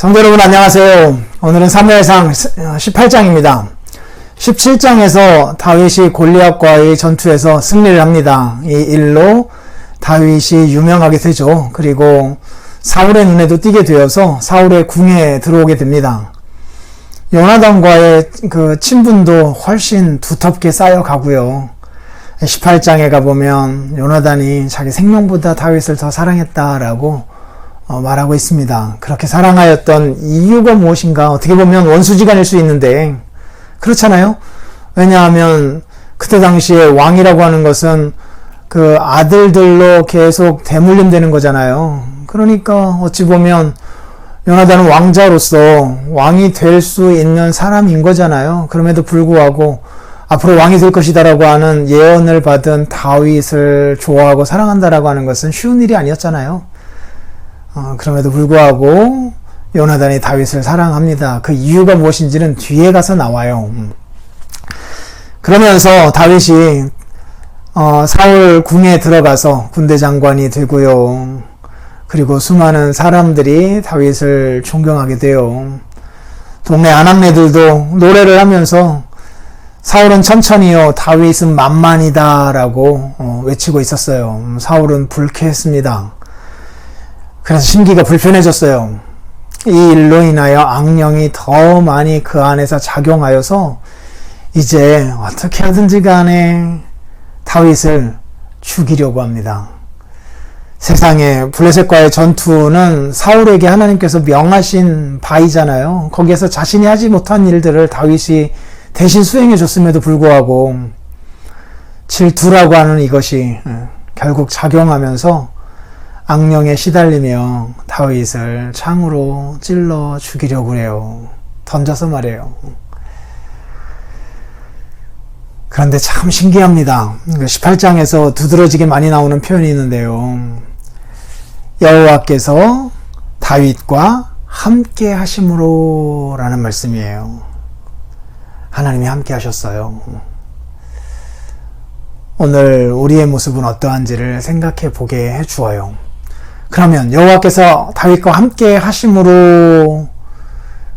성도 여러분 안녕하세요. 오늘은 사무엘상 18장입니다. 17장에서 다윗이 골리앗과의 전투에서 승리를 합니다. 이 일로 다윗이 유명하게 되죠. 그리고 사울의 눈에도 띄게 되어서 사울의 궁에 들어오게 됩니다. 요나단과의 그 친분도 훨씬 두텁게 쌓여가고요. 18장에 가보면 요나단이 자기 생명보다 다윗을 더 사랑했다라고 어, 말하고 있습니다. 그렇게 사랑하였던 이유가 무엇인가? 어떻게 보면 원수지간일 수 있는데, 그렇잖아요? 왜냐하면, 그때 당시에 왕이라고 하는 것은 그 아들들로 계속 대물림 되는 거잖아요. 그러니까 어찌 보면, 요나단은 왕자로서 왕이 될 수 있는 사람인 거잖아요. 그럼에도 불구하고, 앞으로 왕이 될 것이다라고 하는 예언을 받은 다윗을 좋아하고 사랑한다라고 하는 것은 쉬운 일이 아니었잖아요. 어, 그럼에도 불구하고 요나단이 다윗을 사랑합니다. 그 이유가 무엇인지는 뒤에 가서 나와요. 음. 그러면서 다윗이 어, 사울 궁에 들어가서 군대 장관이 되고요. 그리고 수많은 사람들이 다윗을 존경하게 돼요. 동네 아낙네들도 노래를 하면서 사울은 천천히요, 다윗은 만만이다라고 어, 외치고 있었어요. 음, 사울은 불쾌했습니다. 그래서 심기가 불편해졌어요. 이 일로 인하여 악령이 더 많이 그 안에서 작용하여서 이제 어떻게 하든지 간에 다윗을 죽이려고 합니다. 세상에 블레셋과의 전투는 사울에게 하나님께서 명하신 바이잖아요. 거기에서 자신이 하지 못한 일들을 다윗이 대신 수행해 줬음에도 불구하고 질투라고 하는 이것이 결국 작용하면서 악령에 시달리며 다윗을 창으로 찔러 죽이려고 해요. 던져서 말해요. 그런데 참 신기합니다. 18장에서 그 두드러지게 많이 나오는 표현이 있는데요. 여호와께서 다윗과 함께 하심으로 라는 말씀이에요. 하나님이 함께 하셨어요. 오늘 우리의 모습은 어떠한지를 생각해 보게 해 주어요. 그러면 여호와께서 다윗과 함께 하심으로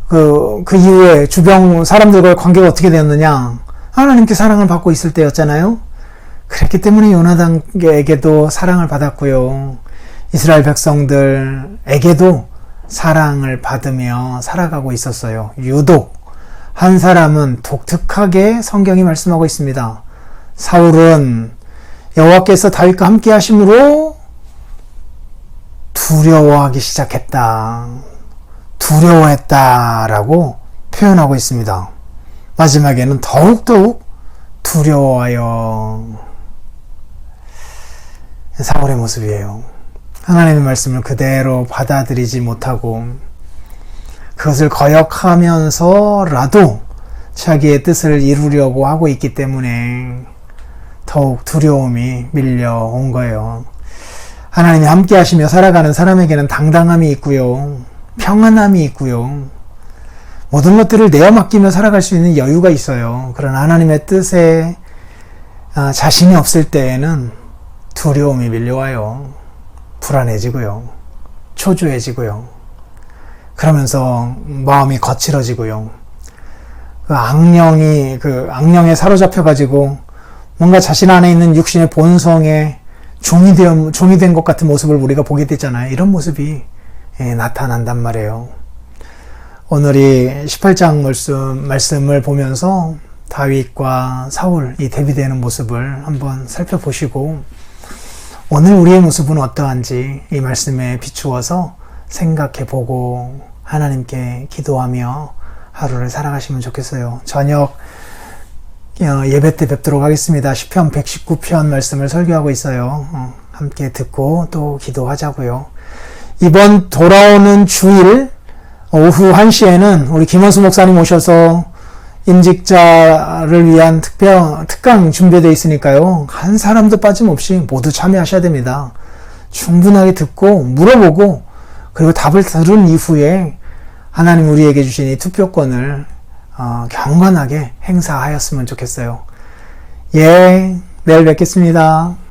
그, 그 이후에 주변 사람들과의 관계가 어떻게 되었느냐? 하나님께 사랑을 받고 있을 때였잖아요. 그랬기 때문에 요나단에게도 사랑을 받았고요. 이스라엘 백성들에게도 사랑을 받으며 살아가고 있었어요. 유독 한 사람은 독특하게 성경이 말씀하고 있습니다. 사울은 여호와께서 다윗과 함께 하심으로 두려워하기 시작했다. 두려워했다 라고 표현하고 있습니다. 마지막에는 더욱더욱 두려워하여 사울의 모습이에요. 하나님의 말씀을 그대로 받아들이지 못하고 그것을 거역하면서라도 자기의 뜻을 이루려고 하고 있기 때문에 더욱 두려움이 밀려온 거예요. 하나님이 함께 하시며 살아가는 사람에게는 당당함이 있고요. 평안함이 있고요. 모든 것들을 내어 맡기며 살아갈 수 있는 여유가 있어요. 그런 하나님의 뜻에 아, 자신이 없을 때에는 두려움이 밀려와요. 불안해지고요. 초조해지고요. 그러면서 마음이 거칠어지고요. 그 악령이, 그 악령에 사로잡혀 가지고 뭔가 자신 안에 있는 육신의 본성에 종이 되어, 종이 된 것 같은 모습을 우리가 보게 되잖아요. 이런 모습이 예, 나타난단 말이에요. 오늘 이 18장 말씀, 말씀을 보면서 다윗과 사울이 대비되는 모습을 한번 살펴보시고 오늘 우리의 모습은 어떠한지 이 말씀에 비추어서 생각해 보고 하나님께 기도하며 하루를 살아가시면 좋겠어요. 저녁 어, 예배 때 뵙도록 하겠습니다. 10편 119편 말씀을 설교하고 있어요. 어, 함께 듣고 또 기도하자고요. 이번 돌아오는 주일 오후 1시에는 우리 김원수 목사님 오셔서 임직자를 위한 특별, 특강 준비되어 있으니까요. 한 사람도 빠짐없이 모두 참여하셔야 됩니다. 충분하게 듣고 물어보고 그리고 답을 들은 이후에 하나님 우리에게 주신 이 투표권을 어, 경건하게 행사하였으면 좋겠어요. 예, 내일 뵙겠습니다.